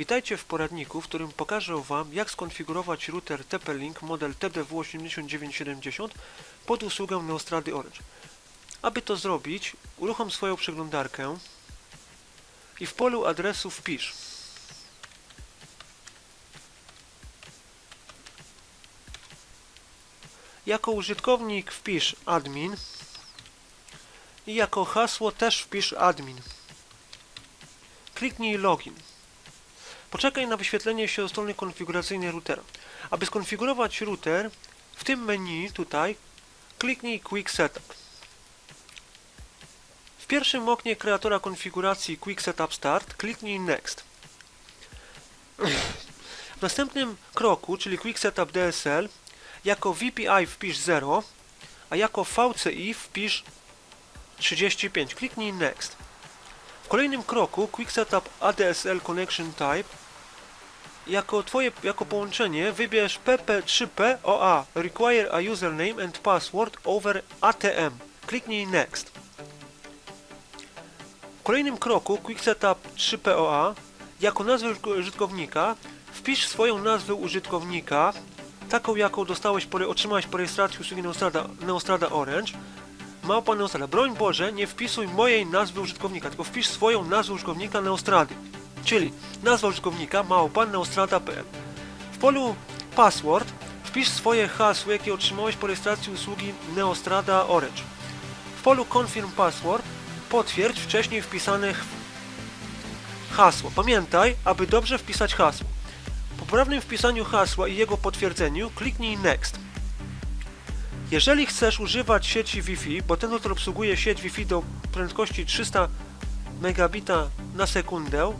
Witajcie w poradniku, w którym pokażę Wam, jak skonfigurować router TP-Link model TDW8970 pod usługę Neostrady Orange. Aby to zrobić, uruchom swoją przeglądarkę i w polu adresu wpisz Jako użytkownik wpisz admin i jako hasło też wpisz admin. Kliknij login. Poczekaj na wyświetlenie się strony konfiguracyjnej routera. Aby skonfigurować router, w tym menu tutaj kliknij Quick Setup. W pierwszym oknie kreatora konfiguracji Quick Setup Start kliknij Next. W następnym kroku, czyli Quick Setup DSL, jako VPI wpisz 0, a jako VCI wpisz 35. Kliknij Next. W kolejnym kroku Quick Setup ADSL Connection Type jako twoje jako połączenie wybierz PP3POA Require a username and password over ATM. Kliknij Next. W kolejnym kroku Quick Setup 3POA jako nazwę użytk- użytkownika wpisz swoją nazwę użytkownika taką jaką dostałeś po, otrzymałeś po rejestracji usługi Neostrada, Neostrada Orange Małpa Neostrada. Broń Boże, nie wpisuj mojej nazwy użytkownika, tylko wpisz swoją nazwę użytkownika Neostrady. Czyli nazwa użytkownika małpa neostrada.pl. W polu password wpisz swoje hasło, jakie otrzymałeś po rejestracji usługi Neostrada Orange. W polu confirm password potwierdź wcześniej wpisane ch- hasło. Pamiętaj, aby dobrze wpisać hasło. Po poprawnym wpisaniu hasła i jego potwierdzeniu kliknij Next. Jeżeli chcesz używać sieci Wi-Fi, bo ten router obsługuje sieć Wi-Fi do prędkości 300 megabita na sekundę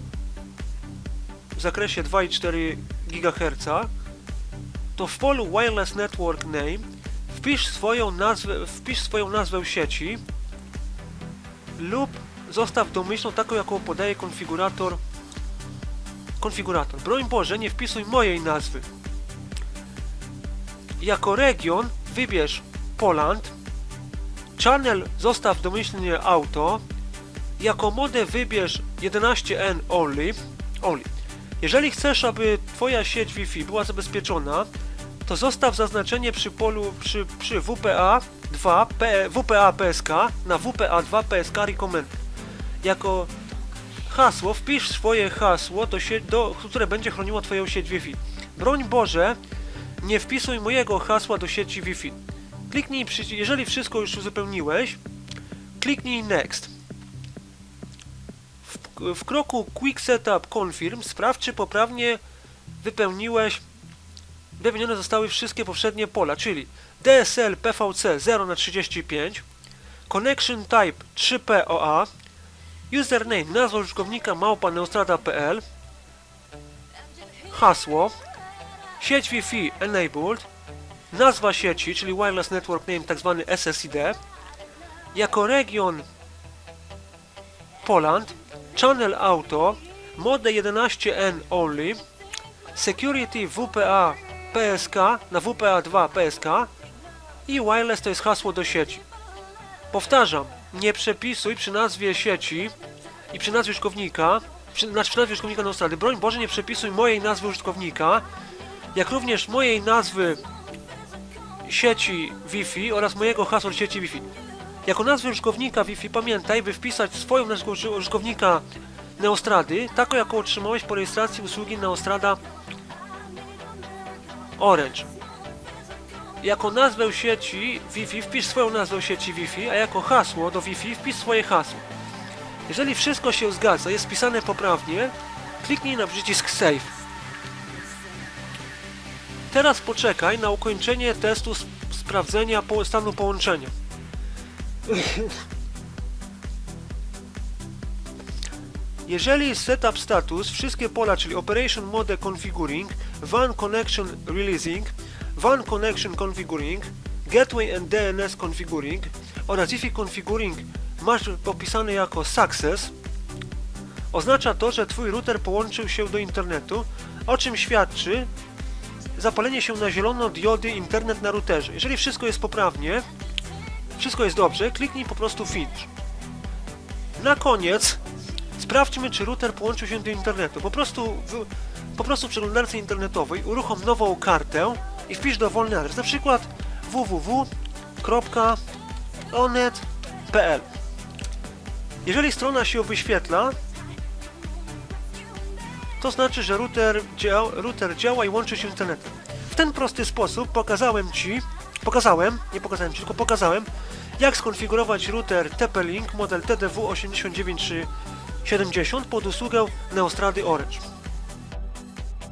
w zakresie 2,4 GHz, to w polu Wireless Network Name wpisz swoją nazwę, wpisz swoją nazwę sieci lub zostaw domyślną taką, jaką podaje konfigurator konfigurator. Broń Boże, nie wpisuj mojej nazwy. Jako region wybierz Poland, channel zostaw domyślnie auto, jako modę wybierz 11N only, only. Jeżeli chcesz, aby Twoja sieć Wi-Fi była zabezpieczona, to zostaw zaznaczenie przy polu przy, przy WPA 2 P, WPA PSK na WPA 2 PSK recommend. Jako hasło wpisz swoje hasło, do sie- do, które będzie chroniło Twoją sieć Wi-Fi. Broń Boże, nie wpisuj mojego hasła do sieci Wi-Fi. Kliknij, przy, jeżeli wszystko już uzupełniłeś, kliknij Next. W, kroku Quick Setup Confirm sprawdź, czy poprawnie wypełniłeś, wypełnione zostały wszystkie poprzednie pola, czyli DSL PVC 0 na 35 Connection Type 3POA, username nazwa użytkownika małpa neostrada.pl, hasło, sieć Wi-Fi enabled, nazwa sieci, czyli Wireless Network Name, tak zwany SSID, jako region Poland, Channel Auto, Mode 11N Only, Security WPA PSK na WPA 2 PSK i Wireless to jest hasło do sieci. Powtarzam, nie przepisuj przy nazwie sieci i przy nazwie użytkownika, przy, znaczy przy nazwie użytkownika na strony. Broń Boże, nie przepisuj mojej nazwy użytkownika, jak również mojej nazwy sieci Wi-Fi oraz mojego hasła sieci Wi-Fi. Jako nazwę użytkownika Wi-Fi pamiętaj, by wpisać swoją nazwę uży- użytkownika Neostrady, taką jaką otrzymałeś po rejestracji usługi Neostrada Orange. Jako nazwę sieci Wi-Fi wpisz swoją nazwę sieci Wi-Fi, a jako hasło do Wi-Fi wpisz swoje hasło. Jeżeli wszystko się zgadza, jest wpisane poprawnie, kliknij na przycisk Save. Teraz poczekaj na ukończenie testu sp- sprawdzenia stanu połączenia. Jeżeli setup status, wszystkie pola, czyli Operation Mode Configuring, WAN Connection Releasing, WAN Connection Configuring, Gateway and DNS Configuring oraz Wi-Fi Configuring masz opisane jako Success, oznacza to, że Twój router połączył się do internetu, o czym świadczy zapalenie się na zielono diody internet na routerze. Jeżeli wszystko jest poprawnie, wszystko jest dobrze, kliknij po prostu Finish. Na koniec Sprawdźmy, czy router połączył się do internetu. Po prostu w, po prostu w przeglądarce internetowej uruchom nową kartę i wpisz dowolny adres, na przykład www.onet.pl Jeżeli strona się wyświetla, to znaczy, że router, router działa i łączy się z internetem. W ten prosty sposób pokazałem Ci, pokazałem, nie pokazałem Ci, tylko pokazałem, jak skonfigurować router TP-Link model TDW 89370 pod usługę Neostrady Orange.